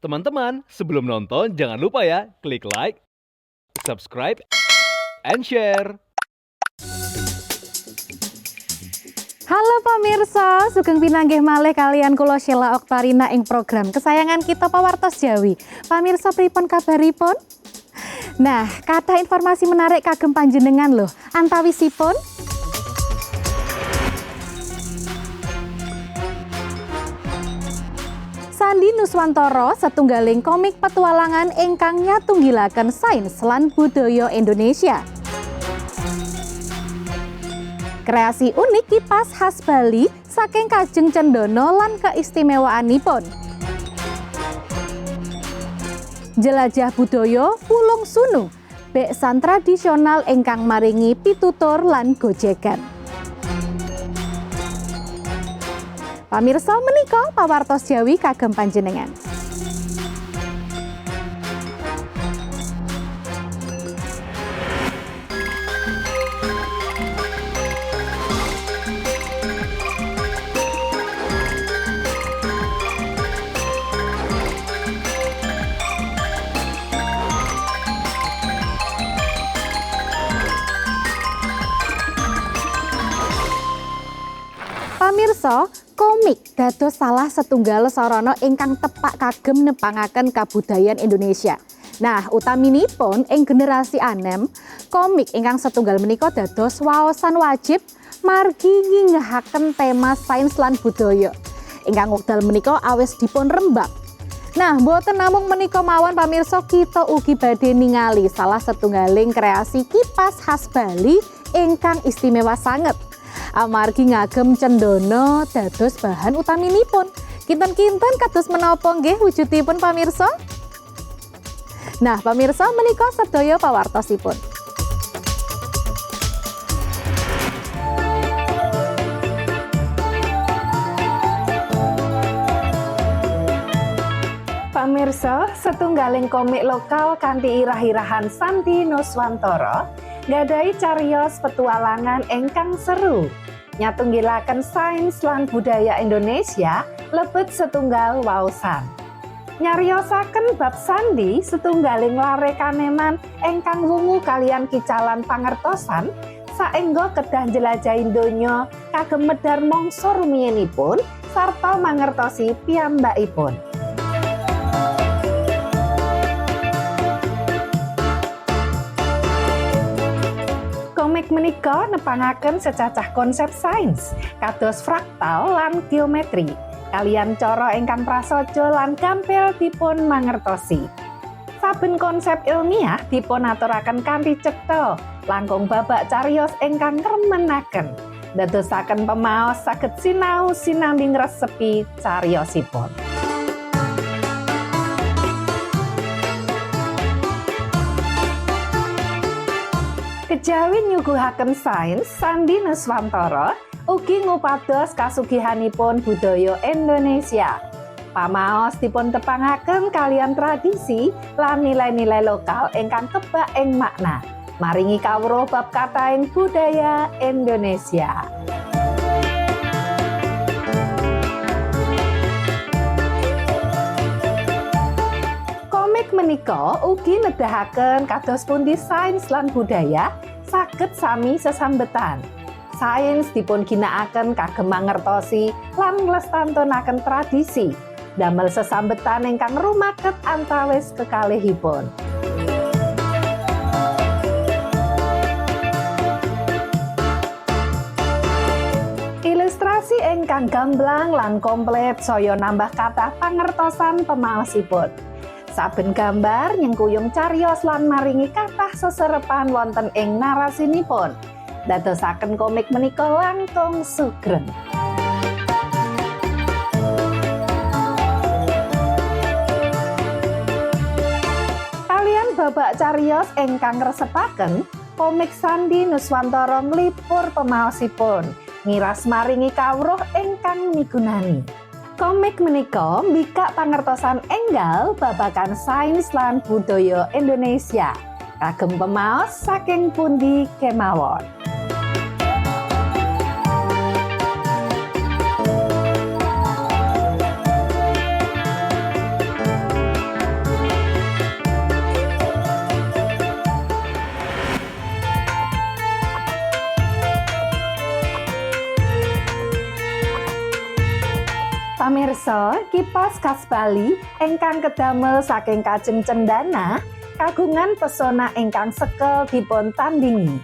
Teman-teman, sebelum nonton jangan lupa ya klik like, subscribe, and share. Halo pamirsa, sugeng pinanggih malih kalian kula Sheila Oktarina ing program kesayangan kita Pawartos Jawi. Pamirsa pripun kabaripun? Nah, kata informasi menarik kagem panjenengan loh. Antawisipun Sandi Nuswantoro setunggaling komik petualangan ingkang nyatunggilaken sains lan budaya Indonesia. Kreasi unik kipas khas Bali saking Kajeng Cendono lan keistimewaanipun. Jelajah budaya Pulung Sunu, beksan tradisional ingkang maringi pitutur lan gojegan. Pamirsa menika pawartos Jawi kagem panjenengan. Pamirsa, komik dados salah setunggal sarana ingkang tepak kagem nepangaken kabudayan Indonesia. Nah, utaminipun ing generasi anem, komik ingkang setunggal menika dados waosan wajib margi nyinggahaken tema sains lan budaya. Ingkang wekdal menika awis dipun rembak Nah, mboten namung menika mawon pamirsa kita ugi badhe ningali salah setunggaling kreasi kipas khas Bali ingkang istimewa sanget. Amargi ngagem cendono dados bahan utaminipun. Kinten-kinten kados menapa nggih wujudipun pamirsa? Nah, pamirsa menika sedaya pawartosipun. Pamirsa, setunggaling komik lokal kanthi irah-irahan Sandi Nuswantoro nggadahi cariyos petualangan engkang seru. Nyatunggilaken sains lan budaya Indonesia lebet setunggal waosan. Nyariosaken bab Sandi setunggaling lare kaneman engkang wungu kalian kicalan pangertosan saengga kedah jelajahi donya kagem medar mangsa rumiyenipun sarta mangertosi piyambakipun. Komik menika nepangaken secacah konsep sains kados fraktal lan geometri. Kalian cara ingkang prasaja lan gampil dipun mangertosi. Saben konsep ilmiah dipun aturaken kanthi cetha langkung babak cariyos ingkang remenaken. Dadosaken pemaos saged sinau sinambi ngresepi cariyosipun. Kejawi nyuguhaken sains Sandi Nuswantoro ugi ngupados kasugihanipun budaya Indonesia. Pamaos dipun tepangaken kalian tradisi lan nilai-nilai lokal ingkang kebak ing makna. Maringi kawruh bab kataing budaya Indonesia. Komik menika ugi nedahaken kados pundi sains lan budaya saged sami sesambetan. Sains dipun ginakaken kagem mangertosi lan nglestantunaken tradisi. Damel sesambetan ingkang rumaket antawis kekalihipun. Ilustrasi ingkang gamblang lan komplit saya nambah kata pangertosan pemaosipun. Saben gambar nyengkuyung cariyos lan maringi kathah seserepan wonten ing narasinipun. Dadosaken komik menika langkung sugeng. Kalian babak cariyos ingkang ngresepaken komik Sandi Nuswantoro nglipur pemaosipun ngiras maringi kawruh ingkang migunani. Komik menika mbikak pangertosan enggal babakan sains lan budaya Indonesia. Kagem pemaos saking pundi kemawon. Pamirsa, kipas khas Bali ingkang kedamel saking Kajeng Cendana kagungan pesona ingkang sekel dipun tandingi.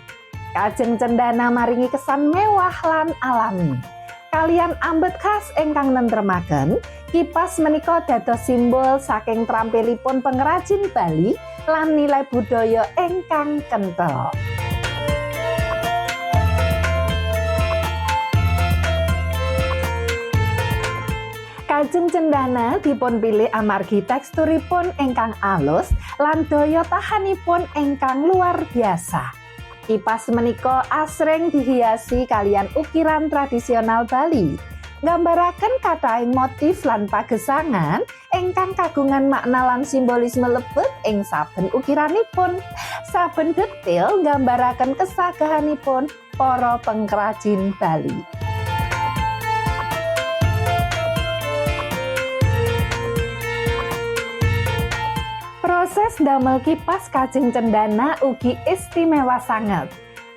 Kajeng Cendana maringi kesan mewah lan alami. Kalian ambet khas ingkang nentremaken, kipas menika dados simbol saking trampilipun pengrajin Bali lan nilai budaya ingkang kental. Kajeng cendana dipun pilih amargi teksturipun ingkang alus lan daya tahanipun ingkang luar biasa. Kipas menika asring dihiasi kalian ukiran tradisional Bali. Nggambaraken kataing motif lan pagesangan ingkang kagungan makna lan simbolisme lebet ing saben ukiranipun. Saben detail nggambaraken kesagahanipun para pengkrajin Bali. Proses damel kipas kajeng cendana ugi istimewa sangat.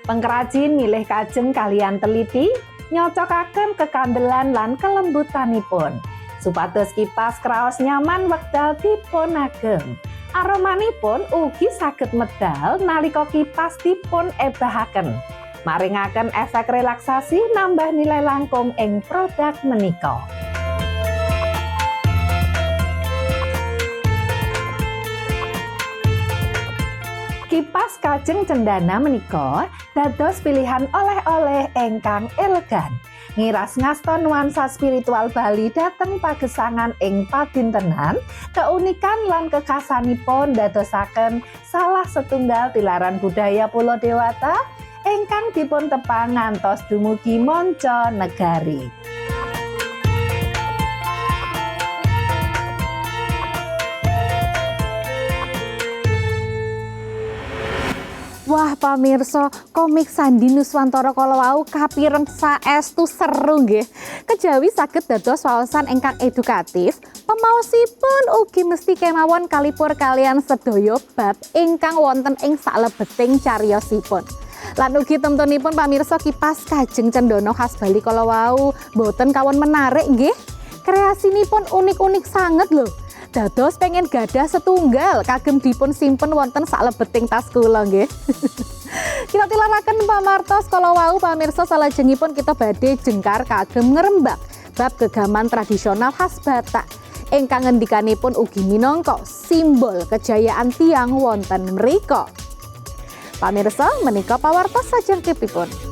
Pengkrajin milih kajeng kalian teliti, nyocokaken kekandelan lan kelembutanipun. Supados kipas kraos nyaman wekdal dipun agem. Aromanipun ugi saged medal nalika kipas dipun ebahaken. Maringaken efek relaksasi nambah nilai langkung ing produk menika. Kipas kajeng cendana menika dados pilihan oleh-oleh engkang elegan. Ngiras ngaston nuansa spiritual Bali dateng pagesangan ing padintenan, keunikan lan kekhasanipun dadosaken salah setunggal tilaran budaya Pulau Dewata ingkang dipun tepang ngantos dumugi Monco Negari. Wah pamirsa, komik Sandi Nuswantara kala wau kapireng saestu seru nggih. Kejawi saged dados wawasan ingkang edukatif, pemaosipun ugi mesti kemawon kalipur kalian sedaya bab ingkang wonten ing salebeting cariyosipun. Lan ugi temtunipun pamirsa kipas kajeng cendono khas Bali kala wau boten kawon menarik nggih. Kreasinipun unik-unik sanget lho. Dados pengen gadah setunggal kagem dipun simpen wonten salebeting tas kula nggih. kita tilaraken pamartos kalau wau pamirsa salajengipun kita badhe jengkar kagem ngerembak bab kegaman tradisional khas Batak. Ingkang ngendikanipun ugi minangka simbol kejayaan tiang wonten mriku. Pamirsa menika pawartos sajengkipipun.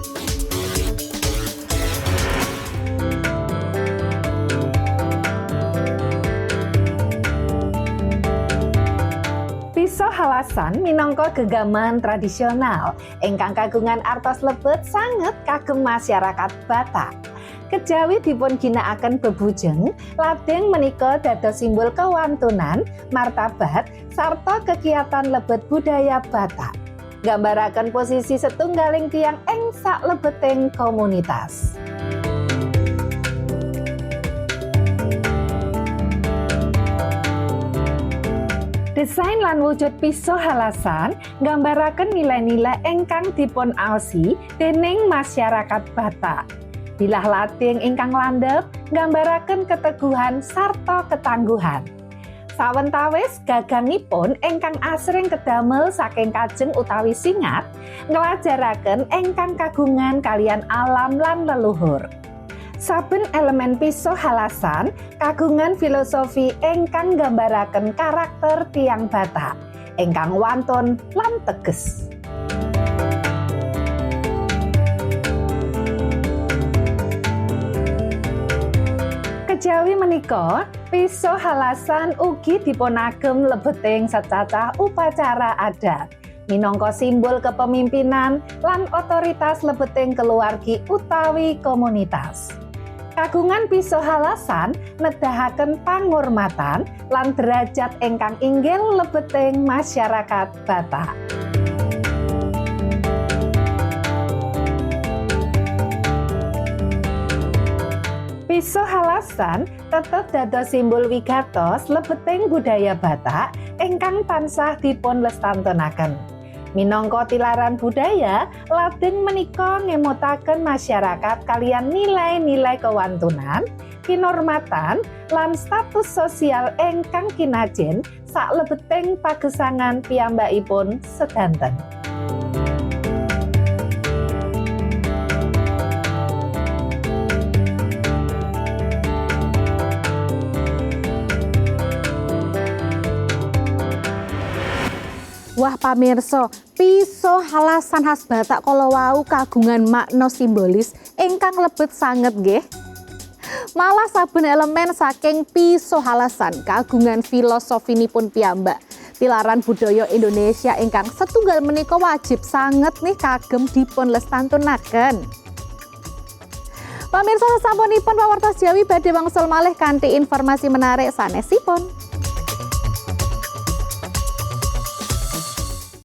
Piso halasan minangka gegaman tradisional ingkang kagungan artos lebet sanget kagem masyarakat Batak. Kejawi dipun ginakaken bebujeng, lading menika dados simbol kewantunan, martabat, sarta kegiatan lebet budaya Batak. Gambaraken posisi setunggaling tiang ing sak lebeting komunitas. Desain lan wujud piso halasan nggambaraken nilai-nilai engkang dipun aosi dening masyarakat Batak. Bilah lating ingkang landhep nggambaraken keteguhan sarta ketangguhan. Sawentawis gagangipun ingkang asring kedamel saking kajeng utawi singat ngelajaraken engkang kagungan kalian alam lan leluhur. Saben elemen piso halasan kagungan filosofi ingkang nggambaraken karakter tiang Batak, ingkang wantun lan teges. Kejawi menika, piso halasan ugi dipunagem lebeting secacah upacara adat minangka simbol kepemimpinan lan otoritas lebeting keluargi utawi komunitas. Kagungan piso halasan nedahaken pangurmatan lan derajat ingkang inggil lebeting masyarakat Batak. Piso halasan tetep dados simbol wigatos lebeting budaya Batak ingkang tansah dipun lestantunaken. Minangka tilaran budaya, lading menika ngemutaken masyarakat kalian nilai-nilai kewantunan, kinormatan lan status sosial engkang kinajen sak lebeting pagesangan piyambakipun sedanten. Pamirsa, piso halasan khas Batak Kolowau kagungan makna simbolis ingkang lebet sanget nggih. Malah saben elemen saking piso halasan kagungan filosofinipun piyambak. Tilaran budaya Indonesia ingkang setunggal menika wajib sanget nih kagem dipun lestantunaken. Pamirsa sasampunipun pawartos Jawi badhe wangsul malih kanthi informasi menarik sanesipun.